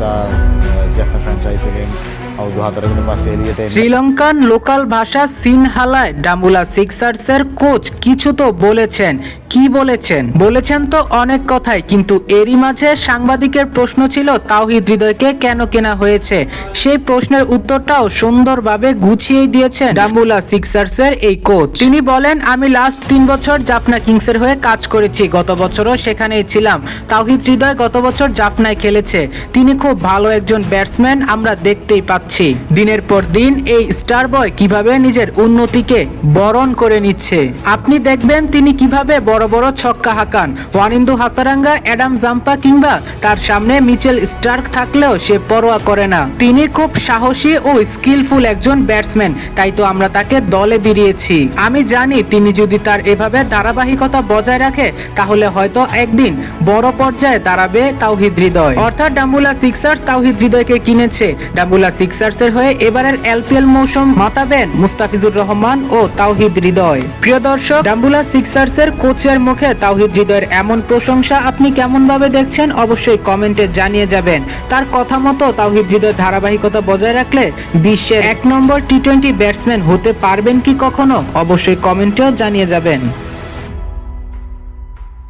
the Sri Lankan local ভাষা সিনহালায় Dambulla সিক্সার্সের coach কিছু তো বলেছেন। কি বলেছেন? বলেছেন তো অনেক কথাই, কিন্তু এরই মাঝে সাংবাদিকের প্রশ্ন ছিল, তাওহিদ হৃদয়কে কেন কেনা হয়েছে? সেই প্রশ্নের উত্তরটাও সুন্দরভাবে গুছিয়ে দিয়েছেন ডাম্বুলা সিক্সার্সের এই কোচ। তিনি বলেন, আমি লাস্ট তিন বছর জাফনা কিংসের হয়ে কাজ করেছি, গত বছরও সেখানেই ছিলাম। তাওহিদ হৃদয় গত বছর জাফনায় খেলেছে। তিনি খুব ভালো একজন ব্যাটসম্যান আমরা দেখতেই পাচ্ছি। দিনের পর দিন এই স্টার বয় কীভাবে নিজের উন্নতিকে বরণ করে নিচ্ছে। আপনি দেখবেন তিনি কীভাবে বড় বড় ছক্কা হাঁকান। ওয়ানিন্দু হাসারাঙ্গা, অ্যাডাম জাম্পা কিংবা তার সামনে মিচেল স্টার্ক থাকলেও সে পরোয়া করে না। তিনি খুব সাহসী ও স্কিলফুল একজন ব্যাটসম্যান, তাই তো আমরা তাকে দলে বেরিয়েছি। আমি জানি তিনি যদি তার এভাবে ধারাবাহিকতা বজায় রাখে, তাহলে হয়তো একদিন বড় পর্যায়ে দাঁড়াবে তাওহিদ হৃদয়। অর্থাৎ ডাম্বুলা সিক্সার্স তাওহিদ হৃদয়কে কিনেছে। ডাম্বুলা সিক্সার্সের হয়ে এবারের এলপিএল মৌসুম মাতাবেন মুস্তাফিজুর রহমান ও তাওহিদ হৃদয়। প্রিয় দর্শক ডাম্বুলা সিক্সার্সের কোচের মুখে তাওহিদ হৃদয়ের এমন প্রশংসা আপনি কেমন ভাবে দেখছেন অবশ্যই কমেন্টে জানিয়ে যাবেন। তার কথা মতো তাওহিদ হৃদয় ধারাবাহিকতা বজায় রাখলে বিশ্বের এক নম্বর টি টোয়েন্টি ব্যাটসম্যান হতে পারবেন কি কখনো? অবশ্যই কমেন্টেও জানিয়ে যাবেন।